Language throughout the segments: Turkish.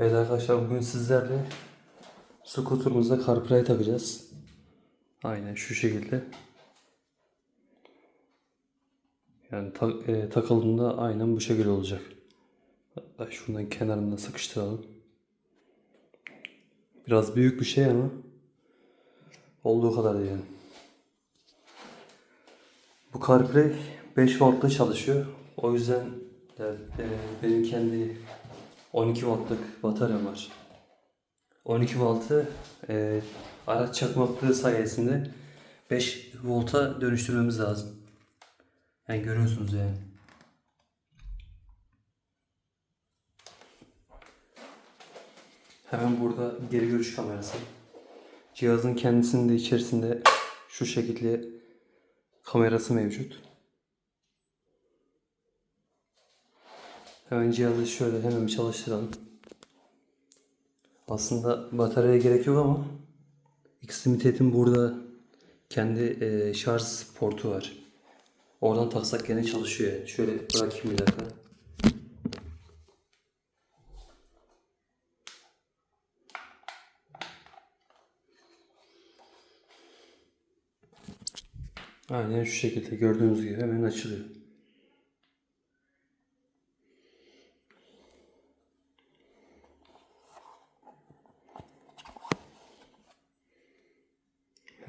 Evet arkadaşlar bugün sizlerle skuterımıza CarPlay takacağız. Aynen şu şekilde. Yani ta- e, takıldığında aynen bu şekilde olacak. Hatta şuradan kenarından sıkıştıralım. Biraz büyük bir şey ama olduğu kadar yani. Bu CarPlay 5 voltla çalışıyor. O yüzden yani, e, benim kendi 12 voltluk bataryam var. 12 voltu e, araç çakmaklığı sayesinde 5 volta dönüştürmemiz lazım. Yani görüyorsunuz yani. Hemen burada geri görüş kamerası. Cihazın kendisinin de içerisinde şu şekilde kamerası mevcut. Hemen cihazı şöyle hemen bir çalıştıralım. Aslında bataryaya gerek yok ama Xlimitet'in burada kendi e, şarj portu var. Oradan taksak gene çalışıyor yani. Şöyle bırakayım bir dakika. Aynen şu şekilde gördüğünüz gibi hemen açılıyor.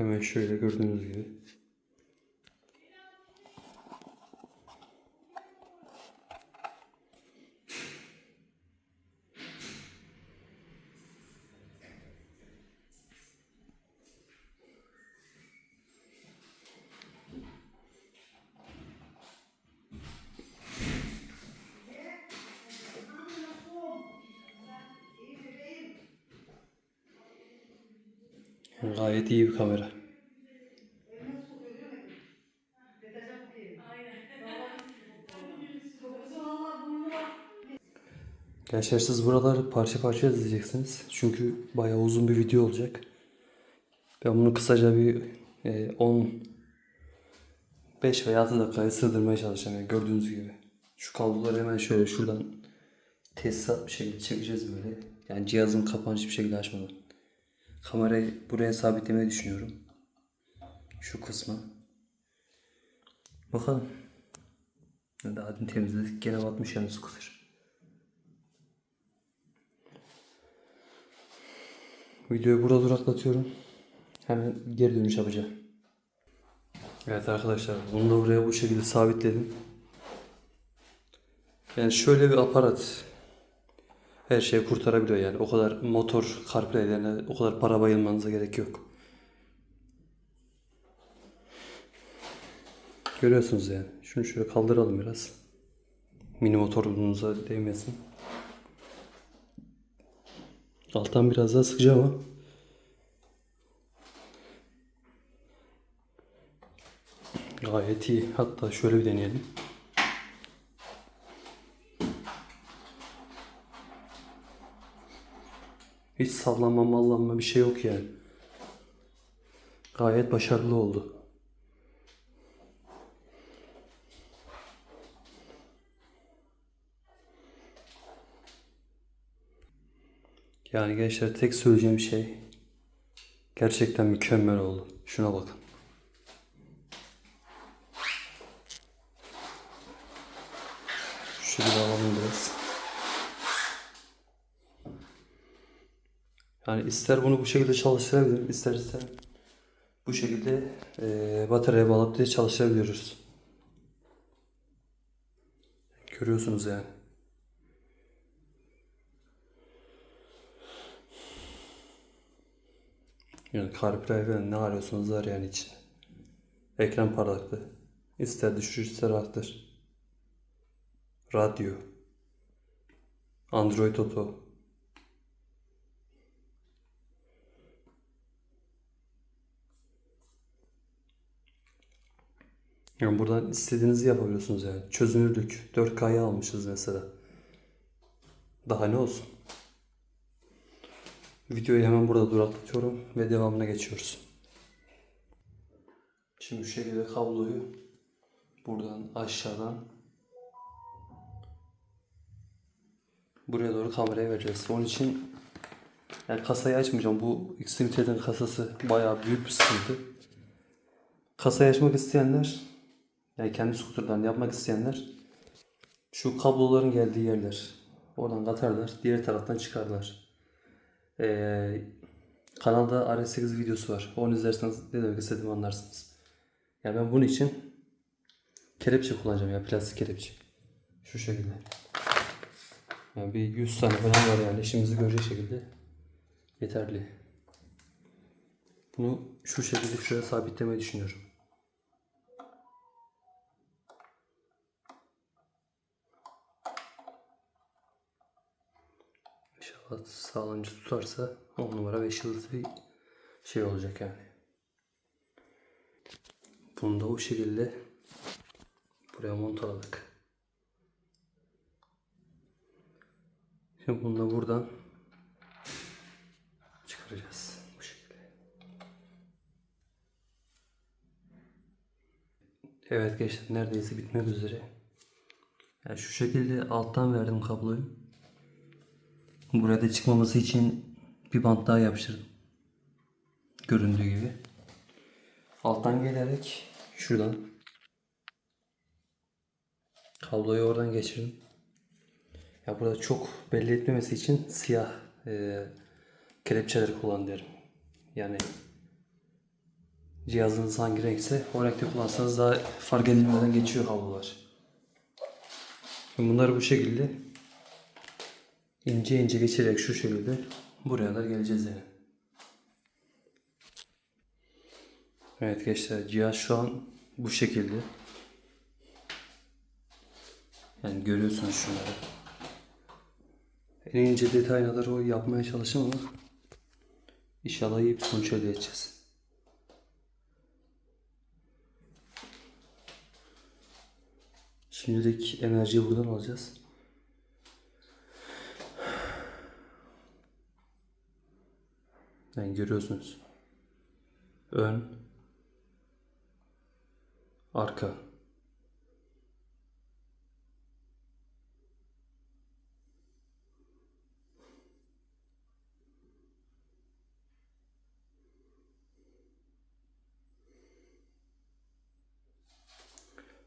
Hemen şöyle gördüğünüz gibi. Gayet iyi bir kamera. Gençler siz buraları parça parça izleyeceksiniz. Çünkü bayağı uzun bir video olacak. Ben bunu kısaca bir e, 10 5 veya 6 dakikaya sığdırmaya çalışacağım. Yani gördüğünüz gibi. Şu kabloları hemen şöyle şuradan tesisat bir şekilde çekeceğiz böyle. Yani cihazın kapağını hiçbir şekilde açmadan. Kamerayı buraya sabitlemeyi düşünüyorum. Şu kısma. Bakalım. Daha dün temizledik. Gene batmış yani scooter. Videoyu burada duraklatıyorum. Hemen geri dönüş yapacağım. Evet arkadaşlar bunu da buraya bu şekilde sabitledim. Yani şöyle bir aparat her şeyi kurtarabiliyor yani. O kadar motor CarPlay'lerine o kadar para bayılmanıza gerek yok. Görüyorsunuz yani. Şunu şöyle kaldıralım biraz. Mini motorunuza değmesin. Alttan biraz daha sıkacağım ama. Gayet iyi. Hatta şöyle bir deneyelim. Hiç sallanma mallanma bir şey yok yani. Gayet başarılı oldu. Yani gençler tek söyleyeceğim şey gerçekten mükemmel oldu. Şuna bakın. Şu alalım biraz. Yani ister bunu bu şekilde çalıştırabilirim, ister ister bu şekilde eee bataryaya bağlayıp da çalıştırabiliyoruz. Görüyorsunuz yani. Yani CarPlay falan ne arıyorsunuz var yani içinde. Ekran parlaklığı. İster düşür ister arttır. Radyo. Android Auto. Yani buradan istediğinizi yapabiliyorsunuz yani. Çözünürlük. 4K'ya almışız mesela. Daha ne olsun? Videoyu hemen burada duraklatıyorum ve devamına geçiyoruz. Şimdi şu şekilde kabloyu buradan aşağıdan buraya doğru kameraya vereceğiz. Onun için yani kasayı açmayacağım. Bu Xtremity'nin kasası bayağı büyük bir sıkıntı. Kasayı açmak isteyenler yani kendi skuterlarını yapmak isteyenler şu kabloların geldiği yerler. Oradan katarlar. Diğer taraftan çıkarlar. Ee, kanalda RS8 videosu var. Onu izlerseniz ne demek istediğimi anlarsınız. Yani ben bunun için kelepçe kullanacağım ya plastik kelepçe. Şu şekilde. Yani bir 100 tane falan var yani işimizi görecek şekilde yeterli. Bunu şu şekilde şuraya sabitlemeyi düşünüyorum. Sağlamcı tutarsa 10 numara 5 yıldız bir şey olacak yani. Bunu da o şekilde buraya montaladık. Şimdi bunu da buradan çıkaracağız bu şekilde. Evet gençler neredeyse bitmek üzere. Yani şu şekilde alttan verdim kabloyu. Buraya da çıkmaması için bir bant daha yapıştırdım. Göründüğü gibi. Alttan gelerek şuradan kabloyu oradan geçirdim. Ya burada çok belli etmemesi için siyah e, kelepçeler kullan derim. Yani cihazınız hangi renkse o renkte kullansanız daha fark edilmeden geçiyor kablolar. Bunları bu şekilde ince ince geçirerek şu şekilde buraya kadar geleceğiz yani. Evet gençler cihaz şu an bu şekilde. Yani görüyorsunuz şunları. En ince detayları o yapmaya çalıştım ama inşallah iyi bir sonuç elde edeceğiz. Şimdilik enerjiyi buradan alacağız. Yani görüyorsunuz. Ön, arka.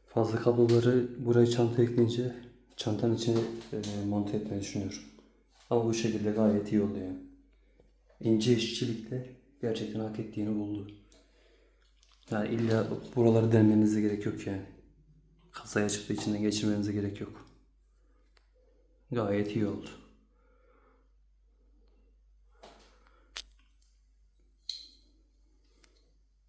Fazla kabloları buraya çanta ekleyince çantanın içine e, monte etmeyi düşünüyorum. Ama bu şekilde gayet iyi oldu yani. İnce işçilikle gerçekten hak ettiğini buldu. Yani illa buraları delmenize gerek yok yani. Kasayı açıp içinden geçirmenize gerek yok. Gayet iyi oldu.